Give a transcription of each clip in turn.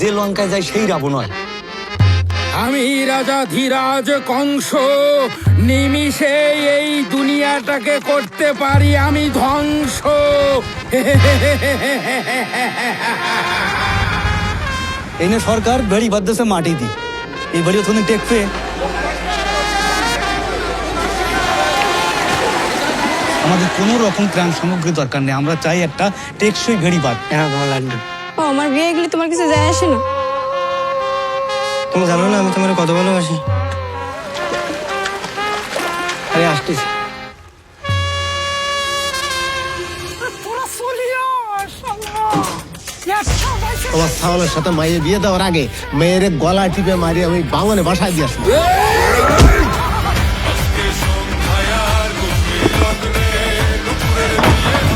যে লঙ্কায় যায় সেই রাবণ হয়। আমি রাজা ধীরাজ কংস নিমিষে এই দুনিয়াটাকে করতে পারি আমি ধ্বংস। এনে সরকার বেড়ি বাদ্যছে মাটি দি এই বাড়ি ওখানে টেকবে। আমাদের কোনো রকম ত্রাণ সামগ্রী দরকার নেই। আমরা চাই একটা টেকসই ভেড়ি বাদ। হ্যাঁ ও আমার বিয়ে গেলে তোমার কিছু যায় আসে না। তুমি জানো না আমি তোমার কত ভালোবাসি। আরে আসতেছি। ছাগলের সাথে মাইয়ে বিয়ে দেওয়ার আগে মেয়ের গলা টিপে মারি আমি বাঙনে বাসায় দিয়ে আসব।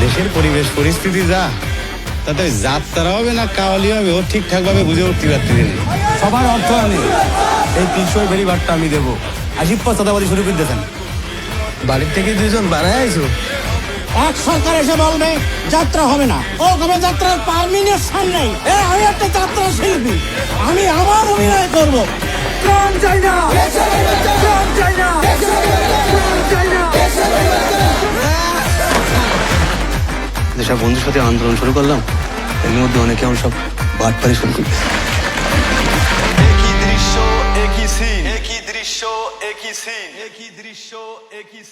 দেশের পরিবেশ পরিস্থিতি যা। তাতে যাত্রা হবে না কাওয়ালি হবে ও ঠিকঠাক ভাবে বুঝে উঠতে পারতে না। সবার অর্থ আমি। এই তিনশো ভেড়ি বাদটা আমি দেবো। আশিপ পর চাঁদাবাদি শুরু করে দিয়েছেন। বাড়ির থেকে দুজন বানায় আইসো এক সরকার এসে বলবে যাত্রা হবে না। ও কবে যাত্রার পারমিনেশন নেই এ আমি একটা যাত্রা শিল্পী আমি আমার অভিনয় করব। প্রাণ চাই না। যেসব বন্ধুর সাথে আন্দোলন শুরু করলাম। এর মধ্যে অনেকে আমার সব বাটপারি শুরু করি একই দৃশ্য, একই সিন একই দৃশ্য, একই সিন একই দৃশ্য, একই